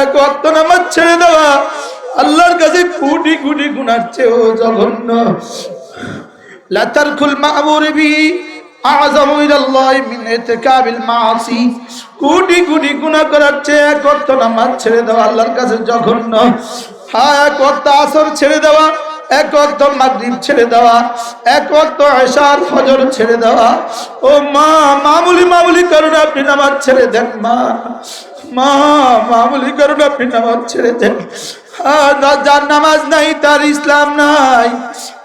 এক অক্ত নামাজ ছেড়ে দেওয়া। আল্লাহর কাছে কোটি কোটি গুণার চেয়েও জঘন্য। লাতারকুল মা'মুর বি আযমু ইলাল্লাহি মিন ইতিকাবিল মাসি কোটি কোটি গুনাহ করার চেয়ে এক অক্ত নামাজ ছেড়ে দেওয়া আল্লাহর কাছে জঘন্য। হ্যাঁ এক অক্ত আসর ছেড়ে দেওয়া। এক অক্ত মাগরিব ছেড়ে দেওয়া, এক অক্ত আশার ফজর ছেড়ে দেওয়া। ও মা, মামুলি মামুলি কারণে আপনি নামাজ ছেড়ে দেন, মা। মা, মামুলি কারণে আপনি নামাজ ছেড়ে দেন। যার নামাজ নাই, তার ইসলাম নাই।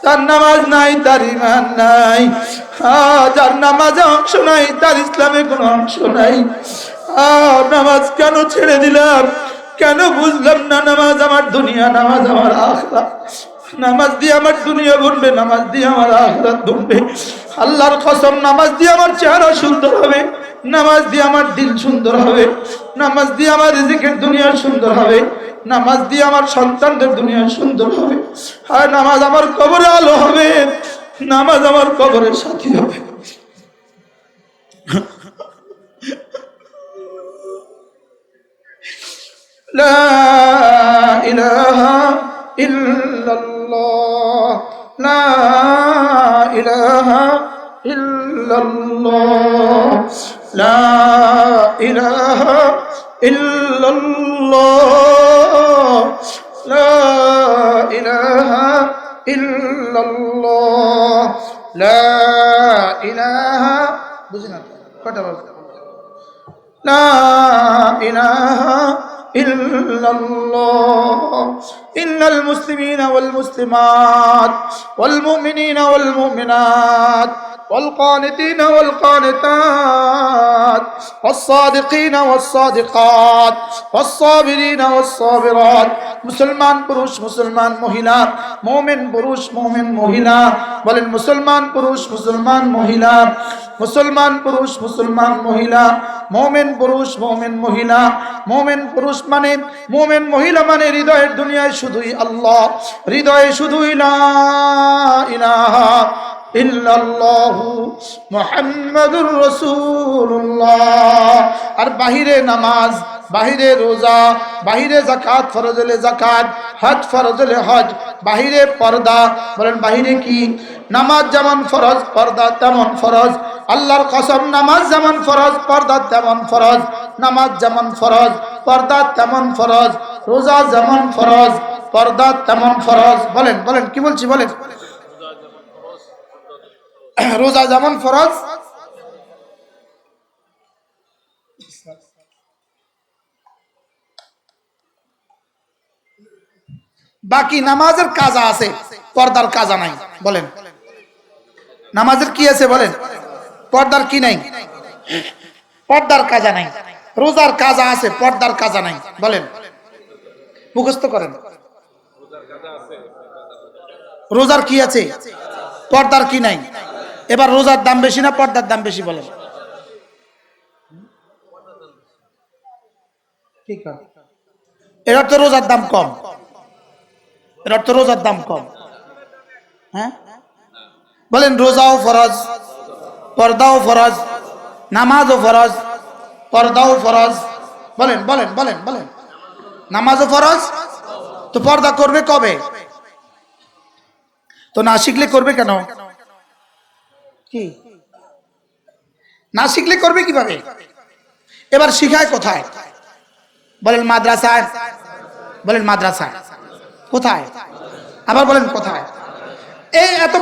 তার নামাজ নাই, তার ইমান নাই। যার নামাজে অংশ নাই, তার ইসলামে কোনো অংশ নাই। নামাজ কেন ছেড়ে দিলাম? কেন বুঝলাম না, নামাজ আমার দুনিয়া, নামাজ আমার আখরা নামাজ দিয়ে আমার দুনিয়া ঘুরবে নামাজ দিয়ে আমার আখরাত ঘুরবে আল্লাহর কসম নামাজ দিয়ে আমার চেহারা সুন্দর হবে নামাজ দিয়ে আমার দিল সুন্দর হবে নামাজ দিয়ে আমার রিজিকের দুনিয়া সুন্দর হবে নামাজ দিয়ে আমার সন্তানদের দুনিয়া সুন্দর হবে আর নামাজ আমার কবরে আলো হবে নামাজ আমার কবরের সাথী হবে لا إله إلا الله لا إله إلا الله لا إله إلا الله لا إله إلا الله لا إله বুঝিনা কটা বাজে لا إله إلا الله إن المسلمين والمسلمات والمؤمنين والمؤمنات والقانتين والقانتات والصادقين والصادقات والصابرين والصابرات মুসলমান পুরুষ মুসলমান মহিলা মোমেন পুরুষ মোমেন মহিলা বলেন মুসলমান পুরুষ মুসলমান মহিলা মুসলমান পুরুষ মুসলমান মহিলা মোমেন পুরুষ, মোমেন মহিলা। মোমেন পুরুষ মানে মোমেন মহিলা মানে হৃদয়ের দুনিয়ায় শুধুই আল্লাহ। হৃদয়ে শুধুই না আর বাহিরে নামাজ বাহিরে রোজা, বাহিরে জাকাত ফরজ হলে জাকাত হজ ফরজ হলে হজ, বাহিরে পর্দা, বলেন বাহিরে কি? নামাজ যেমন ফরজ, পর্দা তেমন ফরজ। আল্লাহর কসম, নামাজ যেমন ফরজ, পর্দা তেমন ফরজ। নামাজ যেমন ফরজ, পর্দা তেমন ফরজ। রোজা যেমন ফরজ, পর্দা তেমন ফরজ। বলেন বলেন, কি বলছি, বলেন? রোজা যেমন ফরজ বাকি নামাজের কাজা আছে, পর্দার কাজা নাই, বলেন। নামাজের কি আছে, বলেন? পর্দার কি নাই? পর্দার কাজা নাই, রোজার কাজা আছে, পর্দার কাজা নাই, বলেন। মুখস্থ করেন। রোজার কি আছে, পর্দার কি নাই? এবার রোজার দাম বেশি না পর্দার দাম বেশি, বলেন। ঠিক আছে এর রোজার দাম কম। এর অর্থ রোজার দাম কম। হ্যাঁ? বলেন, রোজাও ফরজ, পর্দাও ফরজ, নামাজও ফরজ, পর্দাও ফরজ। বলেন বলেন বলেন বলেন। নামাজও ফরজ? তো পর্দা করবে কবে? তো না শিখলে করবে কেন? কি? না শিখলে করবে কীভাবে? এবার শিখায় কোথায়? বলেন, মাদ্রাসায়। বলেন, মাদ্রাসায়। কোথায়? আবার বলেন কোথায়? এই এত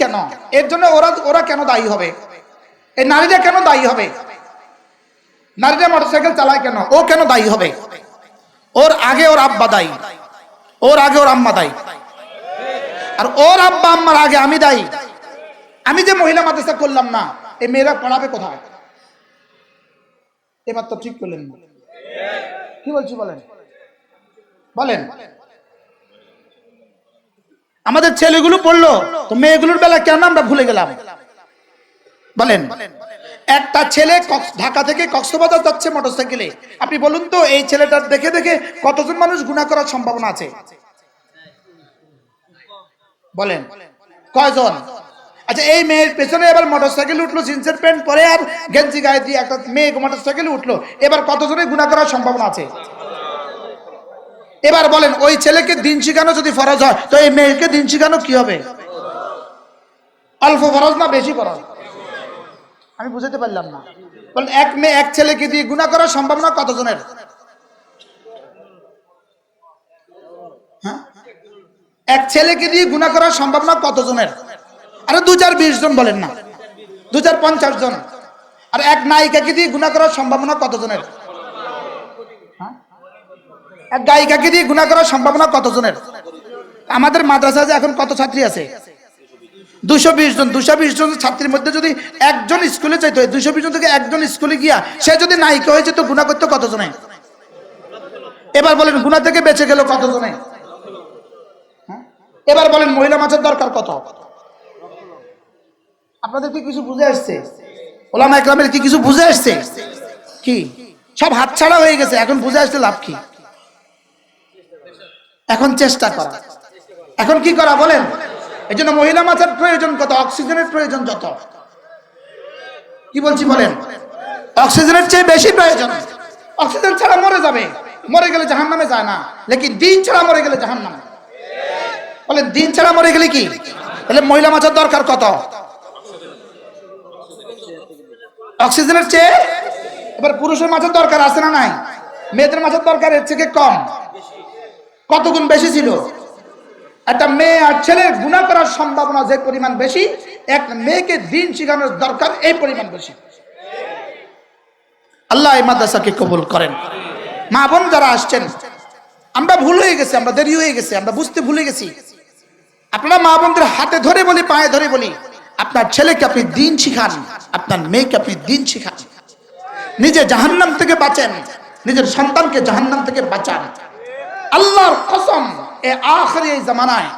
কেন? এর জন্য ওরা ওরা কেন দায়ী হবে? এই নারীরা কেন দায়ী হবে? নারীরা মোটরসাইকেল চালায় কেন? ও কেন দায়ী হবে? ওর আগে ওর আব্বা দায়ী। ওর আগে ওর আম্মা দায়ী। আর ওর আব্বা আম্মার আগে আমি দায়ী। আমি যে মহিলা মাদ্রাসা করলাম না, এই মেয়েরা পড়াবে কোথায়? এবার তো ঠিক করলেন কি বলছি বলেন? বলেন। আমাদের ছেলেগুলো পড়ল, তো মেয়েগুলোর বেলা কেন আমরা ভুলে গেলাম? বলেন। একটা ছেলে ঢাকা থেকে কক্সবাজার যাচ্ছে মোটরসাইকেলে। আপনি বলুন তো, এই ছেলেটার দেখে দেখে কতজন মানুষ গুণা করার সম্ভাবনা আছে? বলেন। কয়জন? আচ্ছা এই মেয়ের পেছনে এবার মোটরসাইকেল উঠল, জিন্সের প্যান্ট পরে আর গেঞ্জি গায়ে দিয়ে একটা মেয়ে মোটরসাইকেল উঠল। এবার কতজনের গুণা করার সম্ভাবনা আছে? এবার বলেন, ওই ছেলেকে দিন শিখানো যদি ফরজ হয়, তো এই মেয়েকে দিন শিখানো কি হবে? অল্প ফরজ না বেশি ফরজ? আমি বুঝাতে পারলাম না। বলেন, এক মেয়ে এক ছেলেকে দিয়ে গুণা করার সম্ভাবনা কতজনের? হ্যাঁ? এক ছেলেকে দিয়ে গুণা করার সম্ভাবনা কতজনের? আরে দু চার বিশ জন বলেন না। দু চার পঞ্চাশ জন। আর এক নায়িকাকে দিয়ে গুণা করার সম্ভাবনা কতজনের? এক গায়িকাকে দিয়ে গুণা করার সম্ভাবনা কতজনের? আমাদের মাদ্রাসায় এখন কত ছাত্রী আছে? দুশো বিশ জন। দুশো বিশ জন ছাত্রীর মধ্যে যদি একজন স্কুলে চাইতো দুশো বিশ জন থেকে একজন স্কুলে গিয়া সে যদি নায়িকা হয়েছে, তো গুণা করতো কতজনে? এবার বলেন, গুণা থেকে বেঁচে গেল কতজনে? হ্যাঁ? এবার বলেন, মহিলা মাছের দরকার কত? আপনাদের কি কিছু বুঝে আসছে? ওলামা একরামের কি কিছু বুঝে আসছে? কি? সব হাতছাড়া হয়ে গেছে, এখন বুঝে আসছে লাভ কি? এখন চেষ্টা করা। এখন কি করা বলেন? এই জন্য মহিলা মাছের প্রয়োজন কত? অক্সিজেনের প্রয়োজন যত? কি বলছি বলেন? অক্সিজেনের চেয়ে বেশি প্রয়োজন। অক্সিজেন ছাড়া মরে যাবে। মরে গেলে জাহান নামে যায় না। লেকিন দিন ছাড়া মরে গেলে জাহান নামে বলে দিন ছাড়া মরে গেলে কি? তাহলে মহিলা মাছের দরকার কত? অক্সিজেনের চেয়ে এবার পুরুষের মাছের দরকার আছে না নাই? মেয়েদের মাছের দরকার এর থেকে কম। কত গুণ বেশি ছিল? একটা মেয়ে আর ছেলের গুণা করার সম্ভাবনা যে পরিমাণ বেশি, এক মেয়েকে দিন শিখানোর দরকার এই পরিমাণ বেশি। আল্লাহ এই মাদ্রাসাকে কবুল করেন। মা বোন যারা আসছেন, আমরা ভুল হয়ে গেছি, আমরা দেরি হয়ে গেছি, আমরা বুঝতে ভুলে গেছি। আপনারা মা বোনদের হাতে ধরে বলি, পায়ে ধরে বলি, আপনার ছেলেকে আপনি দিন শিখান, আপনার মেয়েকে আপনি দিন শিখান। নিজে জাহান্নাম থেকে বাঁচেন, নিজের সন্তানকে জাহান্নাম থেকে বাঁচান। আল্লাহর কসম, এ আখরি এই জামানায়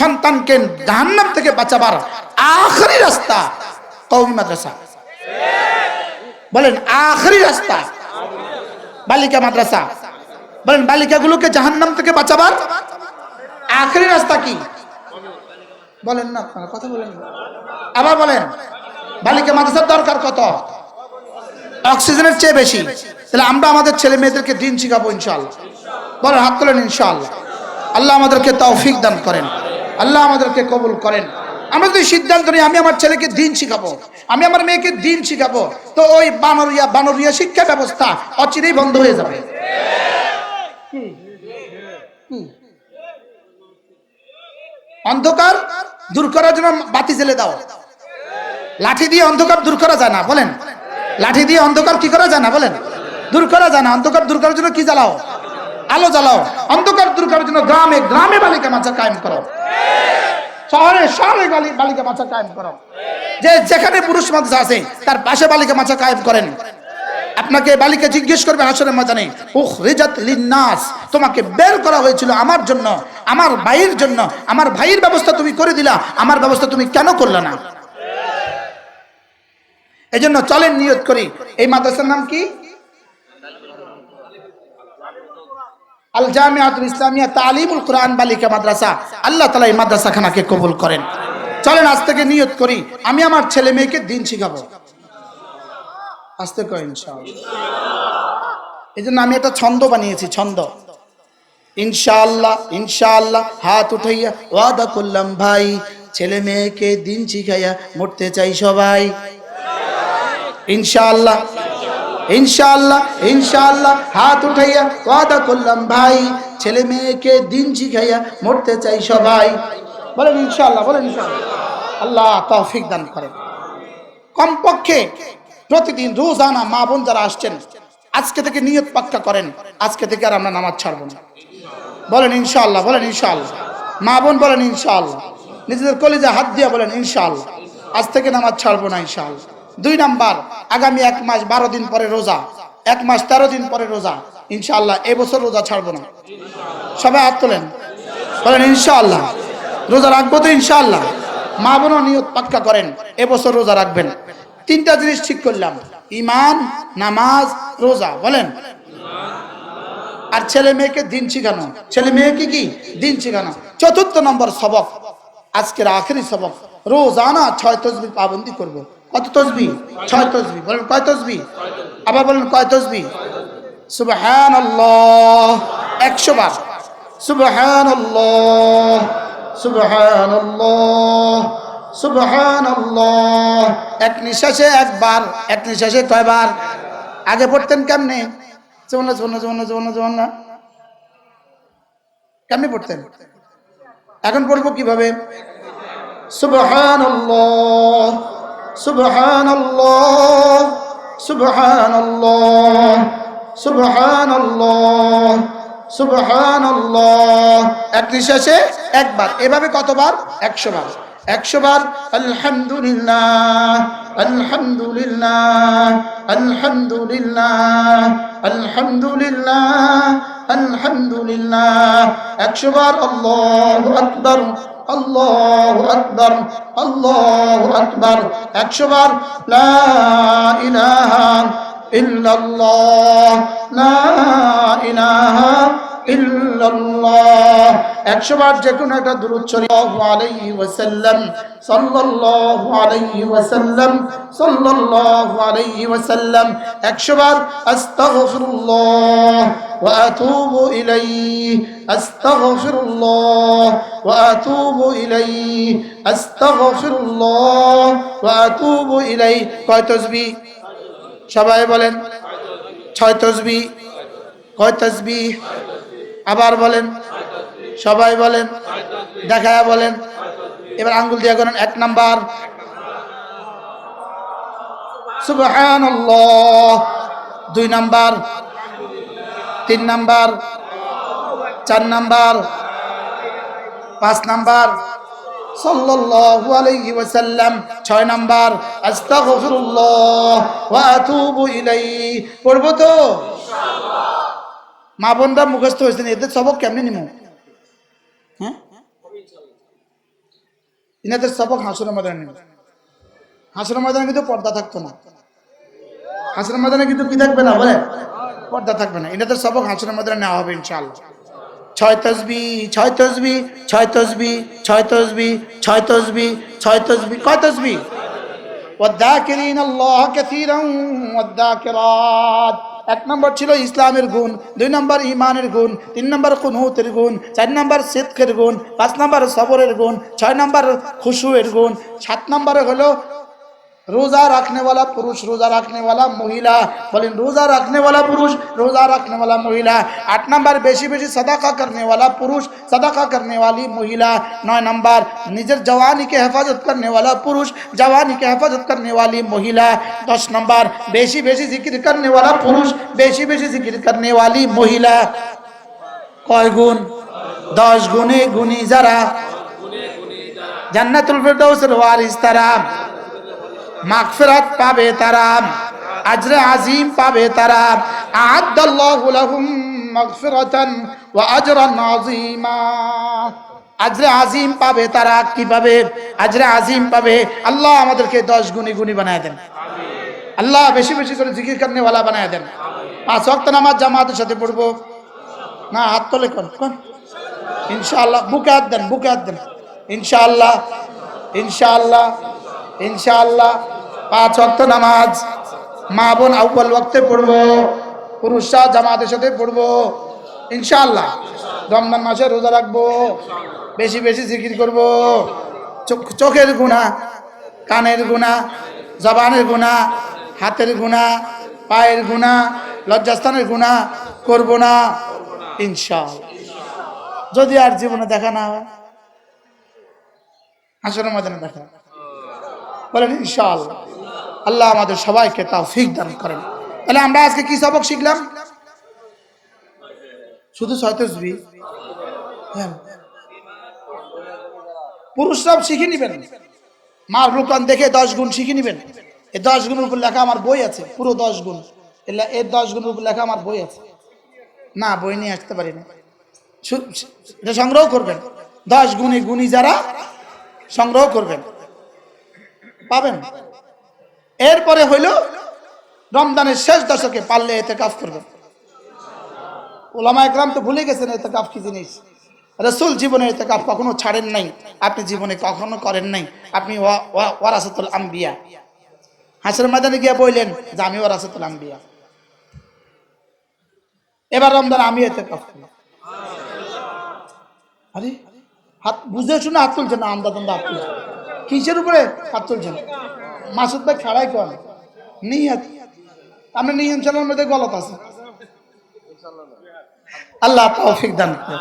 সন্তানকে জাহান্নাম থেকে বাঁচাবার আখরি রাস্তা কৌমি মাদ্রাসা। বলেন, আখরি রাস্তা বালিকা মাদ্রাসা। বলেন, বালিকাগুলোকে জাহান্নাম থেকে বাঁচাবার আখরি রাস্তা কি? বলেন না আপনারা, কথা বলেন আবার বলেন, বালিকা মাদ্রাসার দরকার কত? অক্সিজেনের চেয়ে বেশি। তাহলে আমরা আমাদের ছেলে মেয়েদেরকে দিন শিখাবো ইনশাল্লাহ বলেন হাত তোলেন ইনশাল্লাহ আল্লাহ আমাদেরকে তৌফিক দান করেন। আল্লাহ আমাদেরকে কবুল করেন। আমরা যদি সিদ্ধান্ত নিই, আমি আমার ছেলেকে দিন শিখাবো, আমি আমার মেয়েকে দিন শিখাবো, তো ওই বানরিয়া বানরিয়া শিক্ষা ব্যবস্থা অচিরেই বন্ধ হয়ে যাবে? অন্ধকার দূর করার জন্য বাতি জ্বেলে দাও। লাঠি দিয়ে অন্ধকার দূর করা যায় না, বলেন। লাঠি দিয়ে অন্ধকার কি করা যায় না, বলেন। দূর করা যায় না, অন্ধকার দূর করার জন্য কি জ্বালাও? আলো জ্বালাও। অন্ধকার দূর করার জন্য গ্রামে গ্রামে বালিকা মাছা কায়েম করো। শহরে শহরে বালিকা মাছা কায়েম করো। যে যেখানে পুরুষ মাদ্রাসা আছে, তার পাশে বালিকা মাছা কায়েম করেন। আপনাকে বালিকা জিজ্ঞেস করবে আসলে মজানে উখ রেজাত লিন্নাস। তোমাকে বের করা হয়েছিল আমার জন্য, আমার ভাইয়ের জন্য। আমার ভাইয়ের ব্যবস্থা তুমি করে দিলা, আমার ব্যবস্থা তুমি কেন করলে না? এই জন্য চলেন নিয়ত করি। এই মাদ্রাসার নাম কি? আল জামিয়াতুল ইসলামিয়া তালিমুল কোরআন বালিকা মাদ্রাসা। আল্লাহ তালা এই মাদ্রাসা খানাকে কবুল করেন। চলেন, আজ থেকে নিয়ত করি, আমি আমার ছেলে মেয়েকে দিন শিখাবো। এই জন্য আমি একটা ছন্দ বানিয়েছি, ছন্দ। ইনশাআল্লাহ ইনশাআল্লাহ, হাত উঠাইয়া, ওয়াদা করলাম, ভাই, ছেলে মেয়েকে দিন শিখাইয়া মরতে চাই সবাই। ইনশাআল্লাহ। ইনশাআল্লাহ ইনশাআল্লাহ, হাত উঠাইয়া ওয়াদা করলাম, ভাই, ছেলে মেয়েকে দিন শিখাইয়া মরতে চাই সবাই। বলেন ইনশাআল্লাহ, বলেন আল্লাহ তৌফিক দান করেন। কমপক্ষে প্রতিদিন রোজানা মা বোন যারা আসছেন, আজকে থেকে নিয়ত পাক্কা করেন, আজকে থেকে আর আমরা নামাজ ছাড়বো না। বলেন ইনশাআল্লাহ বলেন ইনশাআল্লাহ। মা বোন বলেন ইনশাআল্লাহ। নিজেদের কলেজে হাত দিয়ে বলেন ইনশাআল্লাহ। আজ থেকে নামাজ ছাড়বো না ইনশাআল্লাহ। দুই নাম্বার, আগামী এক মাস বারো দিন পরে রোজা। এক মাস তেরো দিন পরে রোজা। ইনশাআল্লাহ এবছর রোজা ছাড়বো না। সবাই হাত তোলেন। বলেন, ইনশাআল্লাহ। রোজা রাখব তো ইনশাআল্লাহ। মা বোনও নিয়ত পাক্কা করেন এবছর রোজা রাখবেন। তিনটা জিনিস ঠিক করলাম। ইমান নামাজ, রোজা। বলেন। আর ছেলে মেয়েকে দিন শিখানো। ছেলে মেয়েকে কি দিন শিখানো। চতুর্থ নম্বর সবক। আজকের আখেরি সবক। রোজানা ছয় তসবি পাবন্দি করব। কত তসবি? ছয় তসবি। বলেন কয় তসবি? আবার বলেন কয় তসবি? সুবহান একশো বার। সুবহানাল্লাহ। সুবহানাল্লাহ। সুবহানাল্লাহ। এক নিঃশ্বাসে একবার, এক নিঃশ্বাসে কয়বার? আগে পড়তেন কেমনে? চুমনা চুমনা চুমনা চুমনা চুমনা কেমনে পড়তেন? এখন পড়ব কীভাবে? সুবহানাল্লাহ সুবহানাল্লাহ সুবহানাল্লাহ সুবহানাল্লাহ। সুবহানাল্লাহ এক নিঃশ্বাসে একবার। এভাবে কতবার? একশো বার একশো বার আলহামদুলিল্লাহ আলহামদুলিল্লাহ আলহামদুলিল্লাহ আলহামদুলিল্লাহ আলহামদুলিল্লাহ। একশো বার আল্লাহ আল্লাহ আকবর আল্লাহ আকবর। একশো বার, লা ইলাহা ইল্লাল্লাহ, লা ইলাহা ইল্লাল্লাহ। একশো বার যে কোনো একটা দূরত সাল্লাল্লাহু আলাইহি ওয়াসাল্লাম, সাল্লাল্লাহু আলাইহি ওয়াসাল্লাম, সাল্লাল্লাহু আলাইহি ওয়াসাল্লাম। একশো বার, আস্তাগফিরুল্লাহ। আতুবু ইলাইহি আস্তাগফিরুল্লাহ ওয়া আতুবু ইলাইহি আস্তাগফিরুল্লাহ ওয়া আতুবু ইলাইহি কয় তাসবিহ সবাই বলেন। ছয় তসবি। কয় তসবি? আবার বলেন। সবাই বলেন। দেখায় বলেন। এবার আঙ্গুল দিয়ে করেন এক নাম্বার। সুবহানাল্লাহ। দুই নাম্বার। তিন নাম্বার, চার নাম্বার, পাঁচ নাম্বার, সাল্লাল্লাহু হ্যাঁ? ময়দানে ময়দানে কিন্তু পর্দা থাকতো না। হাসুরের ময়দানে কিন্তু কি থাকবে না বলে? পর্দা থাকবে না ইনাদের সবক হাসুরের ময়দানে নেওয়া হবে ইনশাআল্লাহ ছয় তসবি ছয় তসবি ছয় তসবি ছয় তসবি ছয় তসবি ছয় তসবি কয় তসবি والذاكرين الله كثيرا والذاكرات এক নম্বর ছিল ইসলামের গুণ দুই নম্বর ইমানের গুণ তিন নম্বর কুনহুতের গুণ চার নম্বর সিদ্কের গুণ পাঁচ নম্বর সবরের গুণ ছয় নম্বর খুশুয়ের গুণ সাত নম্বরে হলো रोजा रखने वाला पुरुष रोजा रखने वाला महिला बोलें रोजा रखने वाला पुरुष रोजा रखने वाला महिला आठ नंबर बेशी बेशी सदाका करने वाला पुरुष सदाका करने वाली महिला नौ नंबर निजर जवानी के हिफाजत करने वाला पुरुष जवानी के हिफाजत करने वाली महिला दस नंबर बेशी बेशी जिक्र करने वाला पुरुष बेशी बेशी जिक्र करने वाली महिला কয় গুণ দশ গুণে গুণী যারা জান্নাতুল ফেরদৌসের ওয়ারিস তারা মাগফিরাত পাবে তারা, আজরে আজিম পাবে তারা। আ'আদ্দাল্লাহু লাহুম মাগফিরাতান ওয়া আজরান আযীমা। আজরে আজিম পাবে তারা কি পাবে আজরে আজিম পাবে আল্লাহ আমাদেরকে দশ গুণী গুণী বানায় দেন। আল্লাহ বেশি বেশি করে জিকির করনে ওয়ালা বানায় দেন। পাঁচ ওয়াক্ত নামাজ জামাতের সাথে পড়ব। না, হাত তোলে কোন ইনশাআল্লাহ, বুকে হাত দেন, বুকে হাত দেন। ইনশাআল্লাহ ইনশাআল্লাহ। ইনশাআল্লাহ পাঁচ ওয়াক্ত নামাজ মা বোন আউ্বাল ওয়াক্তে পড়ব, পুরুষরা জামাতের সাথে পড়ব, ইনশাআল্লাহ রমজান মাসে রোজা রাখব, বেশি বেশি জিকির করব, চোখ চোখের গুণা, কানের গুণা, জবানের গুণা, হাতের গুণা, পায়ের গুণা, লজ্জাস্থানের গুণা করব না, ইনশাআল্লাহ। যদি আর জীবনে দেখা না হয় হাসনের ময়দানে দেখা বলেন, ইনশাআল্লাহ। আল্লাহ আমাদের সবাইকে তাও ফিক দান করেন। তাহলে আমরা আজকে কি সবক শিখলাম? শুধু ছয়তসবি হ্যাঁ। পুরুষরাও শিখে নিবেন। মা রুকান দেখে দশ গুণ শিখে নিবেন। এই দশ গুণের উপর লেখা আমার বই আছে, পুরো দশ গুণ। এর দশ গুণের উপর লেখা আমার বই আছে। না, বই নিয়ে আসতে পারি না সংগ্রহ করবেন। দশ গুণী গুণী যারা সংগ্রহ করবেন। পাবেন। এরপরে হইল রমজানের শেষ দশকে পারলে এতে কাজ করবেন। ওলামা একরাম তো ভুলে গেছেন এতে কাপ কি জিনিস? রসুল জীবনে এতে কাপ কখনো ছাড়েন নাই। আপনি জীবনে কখনো করেন নাই। আপনি ওয়া- ওয়া- আম্বিয়া হাসের ময়দানে গিয়ে বললেন যে, আমি ওয়ারাসাতুল আম্বিয়া এবার রমজান আমি এতে কাপ হাত, বুঝে শুনে হাত তুলছে না আন্দা তন্দা হাত তুলছে কিসের উপরে? হাত তুলছেন মাসুদ ভাই খাড়াই কর। নিয়ত আমরা নিয়ম চালানোর মধ্যে গলত আছে। আল্লাহ তৌফিক দান করেন।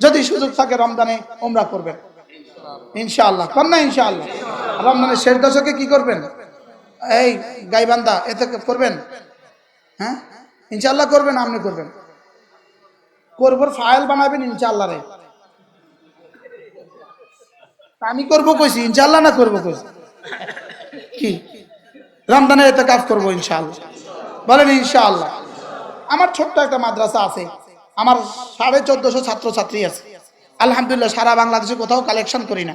যদি সুযোগ থাকে রমজানে ওমরা করবেন। ইনশাআল্লাহ। কর না ইনশাআল্লাহ। রমজানের শেষ দশকে কি করবেন? এই গাইবান্ধা, এতে করবেন? হ্যাঁ? ইনশাআল্লাহ করবেন আপনি করবেন। করবর ফাইল বানাবেন ইনশাআল্লাহ রে। আমি করব কইছি, ইনশাআল্লাহ না করব কইছি? কি? রমজানে এতে কাজ করব ইনশাআল্লাহ। বলেন ইনশাআল্লাহ। আমার ছোট্ট একটা মাদ্রাসা আছে, আমার সাড়ে চোদ্দশো ছাত্রছাত্রী আছে। আলহামদুলিল্লাহ, সারা বাংলাদেশে কোথাও কালেকশন করি না।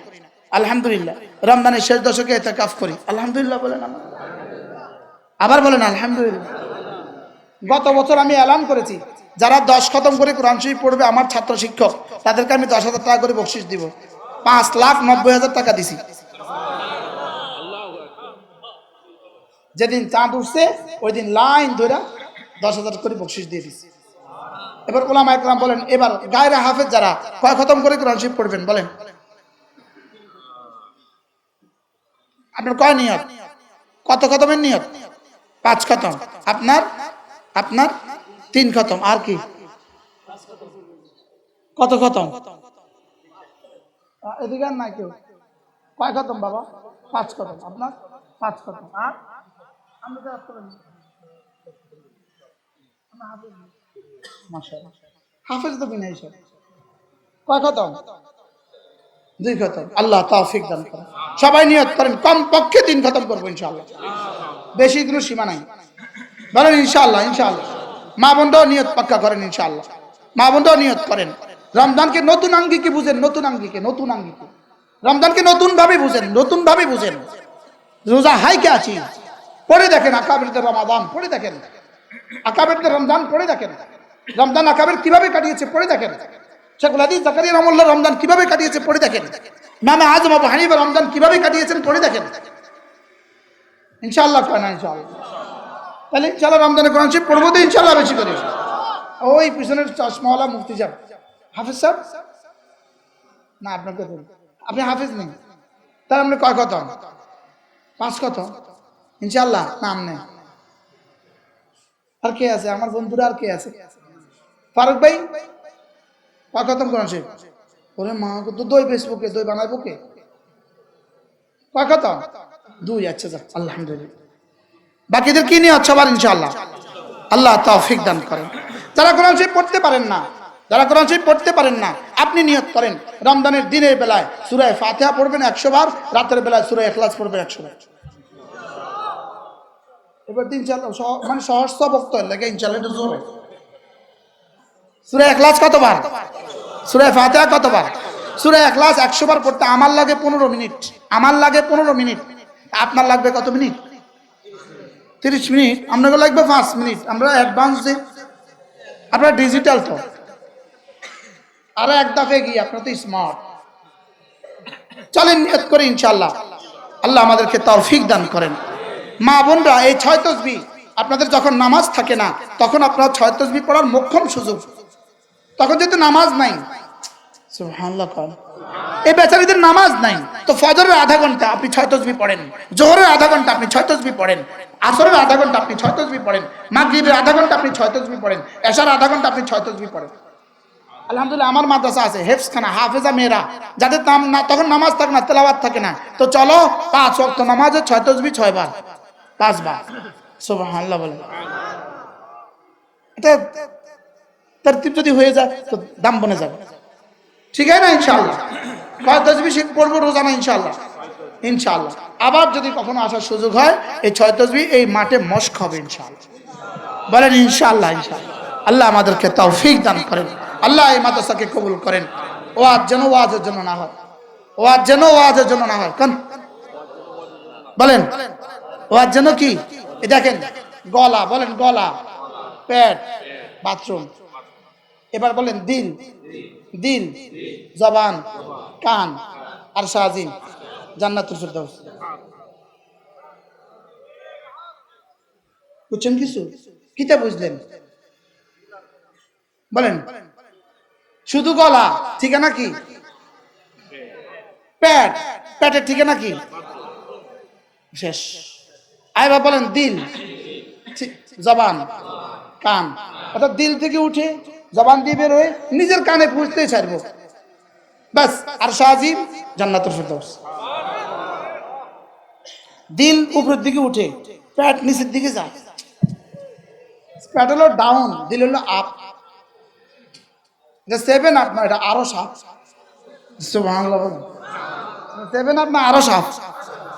আলহামদুলিল্লাহ রমজানের শেষ দশকে এতে কাজ করি। আলহামদুলিল্লাহ বলেন আবার বলেন আলহামদুলিল্লাহ। গত বছর আমি এলান করেছি, যারা দশ খতম করে কোরআন শরীফ পড়বে, আমার ছাত্র শিক্ষক তাদেরকে আমি দশ হাজার টাকা করে বকশিস দিব। পাঁচ লাখ নব্বই হাজার টাকা দিছি। যেদিন চাঁদ উঠছে ওই দিন লাইন ধরে দশ হাজার করে বকশিস দিয়ে দিছি। এবার ওলামা একরাম বলেন, এবার গায়ের হাফেজ যারা, কয় খতম করে কোরআন শরীফ পড়বেন? বলেন। আপনার কয় নিয়ত? কত খতমের নিয়ত? পাঁচ খতম। আপনার? আপনার? তিন খতম। আর কি? কত খতম? নাই কেউ। কয় খতম বাবা? পাঁচ খতম। আপনার? পাঁচ খতম। আর। হাফেজ তো কয় খতম? দুই খতম। আল্লাহ তাওফিক দান করেন। সবাই নিয়ত করেন কম পক্ষে তিন খতম করব ইনশাআল্লাহ। বেশি কোনো সীমা নাই। বলেন ইনশাআল্লাহ ইনশাআল্লাহ। মা বোনটাও নিয়ত পাক্কা করেন ইনশাআল্লাহ। মা বোনটাও নিয়ত করেন। রমজানকে নতুন আঙ্গিকে বুঝেন, নতুন আঙ্গিকে নতুন আঙ্গিকে। রমজানকে নতুন ভাবে বুঝেন নতুন ভাবে বুঝেন। রোজা হাইকে আছি? পড়ে দেখেন আকাবেরদের রমাদান, পড়ে দেখেন। আকাবেরদের রমজান, পড়ে দেখেন। রমজান আকাবের কীভাবে কাটিয়েছে, পড়ে দেখেন। শেখুল হাদিস জাকারিয়া রহমুল্লাহ রমজান কীভাবে কাটিয়েছে, পড়ে দেখেন। নামে আজম আবু হানিফা রমজান কীভাবে কাটিয়েছেন, পড়ে দেখেন। ইনশাআল্লাহ কয় না তাহলে ইনশাআল্লাহ রমজানে কোরআন শরীফ পড়ব তো ইনশাআল্লাহ বেশি করে। ওই পিছনের চশমাওয়ালা মুফতি সাহেব হাফিজ সাহেব? না আপনাকে দিন আপনি হাফিজ নেই। তাহলে আপনি কয় কত পাঁচ কত ইনশাআল্লাহ নাম নেই। আর কে আছে? আমার বন্ধুরা আর কে আছে? ফারুক ভাই? কয় খতম কোরআন শরীফ ওরে মা তো দই ফেসবুকে, দই বানাইবো কে? কয় খতম দুই আচ্ছা যাক আলহামদুলিল্লাহ। বাকিদের কি নিয়ে সবার ইনশাআল্লাহ। আল্লাহ তৌফিক দান করেন। যারা কোরআন শরীফ পড়তে পারেন না যারা কোরআন শরীফ পড়তে পারেন না, আপনি নিয়ত করেন। রমজানের দিনের বেলায় সূরা ফাতিহা পড়বেন একশো বার, রাতের বেলায় সূরা ইখলাস পড়বেন একশো বার। এবার দিন মানে সহজ বক্ত লাগে ইনশাআল্লাহ এটা জোরে। সূরা ইখলাস কতবার? সূরা ফাতিহা কতবার? সূরা ইখলাস একশো বার পড়তে আমার লাগে পনেরো মিনিট, আমার লাগে পনেরো মিনিট, আপনার লাগবে কত মিনিট? তিরিশ মিনিট, আপনাকে লাগবে পাঁচ মিনিট, আমরা অ্যাডভান্স দিই আপনার ডিজিটাল তো। আরও এক দাফে গিয়ে, আপনার তো স্মার্ট চলেন নিয়ত করি ইনশাল্লাহ আল্লাহ আমাদেরকে তৌফিক দান করেন। মা বোনরা, এই ছয় তসবি, আপনাদের যখন নামাজ থাকে না, তখন আপনারা ছয় তসবি পড়ার মোক্ষম সুযোগ। তখন যেহেতু নামাজ নাই এই বেচারিদের নামাজ নাই, তো ফজরের আধা ঘণ্টা আপনি ছয় তসবি পড়েন, জোহরের আধা ঘণ্টা আপনি ছয় তসবি পড়েন, আসরের আধা ঘণ্টা আপনি ছয় তসবি পড়েন, মাগরিবের আধা ঘণ্টা আপনি ছয় তসবি পড়েন, এশার আধা ঘণ্টা আপনি ছয় তসবি পড়েন। আলহামদুলিল্লাহ, আমার মাদ্রাসা আছে হেফসখানা হাফেজা মেয়েরা। যাদের নাম না, তখন নামাজ থাকে না, তেলাওয়াত থাকে না। তো চলো, পাঁচ ওয়াক্ত নামাজে ছয় তসবি ছয় সুবহানাল্লাহ বলে। যদি হয়ে যায়, তো দাম বনে যাবে। ঠিক আছে না, ইনশাআল্লাহ? কয় তসবি পড়ব রোজানা ইনশাআল্লাহ? ইনশাআল্লাহ। আবার যদি কখনো আসার সুযোগ হয়, এই ছয় তসবি এই মাঠে মস্ক হবে, ইনশাআল্লাহ। বলেন ইনশাআল্লাহ ইনশাআল্লাহ। আল্লাহ আমাদেরকে তৌফিক দান করেন। আল্লাহ এই মাদ্রাসাকে কবুল করেন। ও আজ যেন ওয়াজের জন্য না হয়। ও আজ যেন ওয়াজের জন্য না হয়। কারণ বলেন। ও আজ যেন কি? দেখেন, গলা, বলেন গলা, পেট, বাথরুম। এবার বলেন দিল দিল, জবান, কান, আর শাহজিন জান্নাতুল ফিরদাউস। বুঝছেন কিছু? কিতা বুঝলেন? বলেন। শুধু গলা, ঠিকানা কি? পেট পেটের ঠিকানা কি? শেষ। আইবা বলেন দিল জবান, কান। অর্থাৎ দিল থেকে উঠে জবান দিয়ে বেরোয় নিজের কানে পুষতে ছাড়বো। ব্যাস, আর শাহজিম ফেরদৌস। দিল উপরের দিকে উঠে, প্যাট নিচের দিকে যায়। পেট হলো ডাউন দিল হলো আপ এটা সেভেন আপ না এটা আরও সাপ সেভেন আপ না আরও সাপ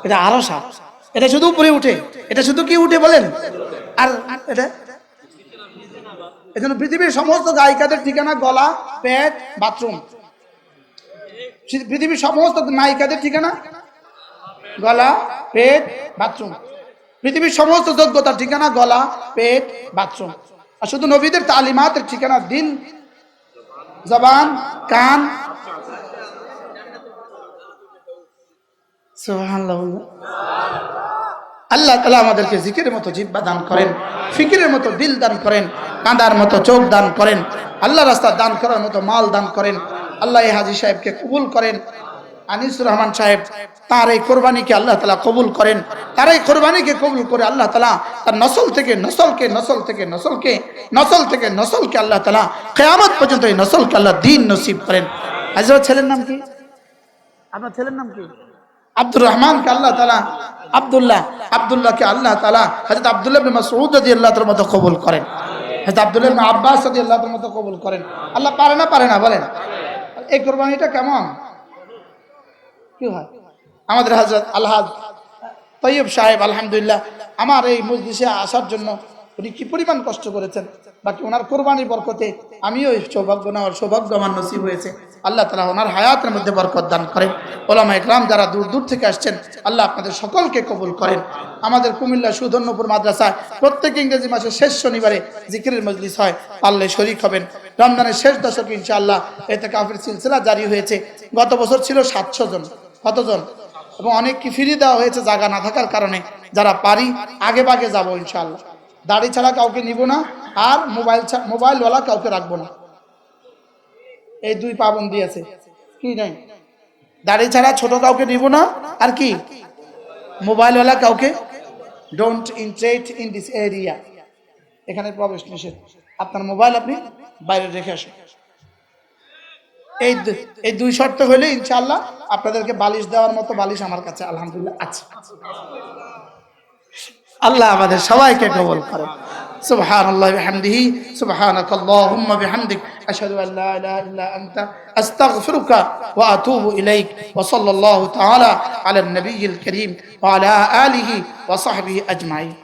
এটা আরও সাপ এটা শুধু উপরে উঠে। এটা শুধু কি উঠে বলেন? আর এটা? এজন্য পৃথিবীর সমস্ত গায়িকাদের ঠিকানা গলা, পেট, বাথরুম। পৃথিবীর সমস্ত নায়িকাদের ঠিকানা গলা, পেট, বাথরুম। পৃথিবীর সমস্ত যোগ্যতার ঠিকানা গলা, পেট, বাথরুম। আর শুধু নবীদের তালিমাতের ঠিকানা দিল জবান, কান। আল্লাহ তালা আমাদেরকে জিকিরের মতো জিব্বা দান করেন, ফিকিরের মতো দিল দান করেন, কাঁদার মতো চোখ দান করেন, আল্লাহ রাস্তা দান করার মতো মাল দান করেন, আল্লাহ হাজি সাহেবকে কবুল করেন আনিসুর রহমান সাহেব, তার এই কোরবানিকে আল্লাহ তালা কবুল করেন। তার এই কোরবানিকে কবুল করে আল্লাহ তালা তার নসল থেকে নসলকে নসল থেকে নসলকে নসল থেকে নসলকে আল্লাহ তালা কেয়ামত পর্যন্ত এই নসলকে আল্লাহ দিন নসিব করেন। হাজির, ছেলের নাম কি? আপনার ছেলের নাম কি? আব্দুর রহমানকে আল্লাহ তালা, আব্দুল্লাহ, আব্দুল্লাহকে আল্লাহ তালা হাজরত আব্দুল্লাহ মাসউদ রাদিয়াল্লাহু তাআলার মতো কবুল করেন। হাজরত আব্দুল্লাহ আব্বাস রাদিয়াল্লাহু তাআলার মতো কবুল করেন। আল্লাহ পারে না পারে না, বলেন। এই কোরবানিটা কেমন? কি হয়? আমাদের হাজরত আলহাজ তৈয়ব সাহেব, আলহামদুলিল্লাহ, আমার এই মজলিসে আসার জন্য উনি কি পরিমাণ কষ্ট করেছেন? বাকি ওনার কোরবানির বরকতে আমিও সৌভাগ্য নেওয়ার সৌভাগ্য আমার নসিব হয়েছে। আল্লাহ তালা ওনার হায়াতের মধ্যে বরকত দান করেন। ওলামা ইকরাম যারা দূর দূর থেকে আসছেন, আল্লাহ আপনাদের সকলকে কবুল করেন। আমাদের কুমিল্লা সুধন্যপুর মাদ্রাসায় প্রত্যেক ইংরেজি মাসের শেষ শনিবারে জিকিরের মজলিস হয়। পারলে শরিক হবেন। রমজানের শেষ দশক ইনশাআল্লাহ এতে কাফের সিলসিলা জারি হয়েছে। গত বছর ছিল সাতশো জন। কতজন? এবং অনেক কি ফিরিয়ে দেওয়া হয়েছে জায়গা না থাকার কারণে যারা পারি, আগে বাগে যাব ইনশাল্লাহ দাড়ি ছাড়া কাউকে নিব না, আর মোবাইল মোবাইলওয়ালা কাউকে রাখব না। এই দুই পাবন্দি আছে কি নাই? দাড়ি ছাড়া ছোট কাউকে নিব না, আর কি? মোবাইলওয়ালা কাউকে? Don't enter in this area এখানে প্রবেশ নিষেধ। আপনার মোবাইল আপনি বাইরে রেখে আসুন। এই দু- এই দুই শর্ত হলে ইনশাআল্লাহ আপনাদেরকে বালিশ দেওয়ার মতো বালিশ আমার কাছে আলহামদুলিল্লাহ আছে আল্লাহ আমাদের সবাইকে কবল করে سبحان الله بحمده سبحانك اللهم بحمدك أشهد أن لا إله إلا أنت أستغفرك وأتوب إليك وصلى الله تعالى على النبي الكريم وعلى آله وصحبه أجمعين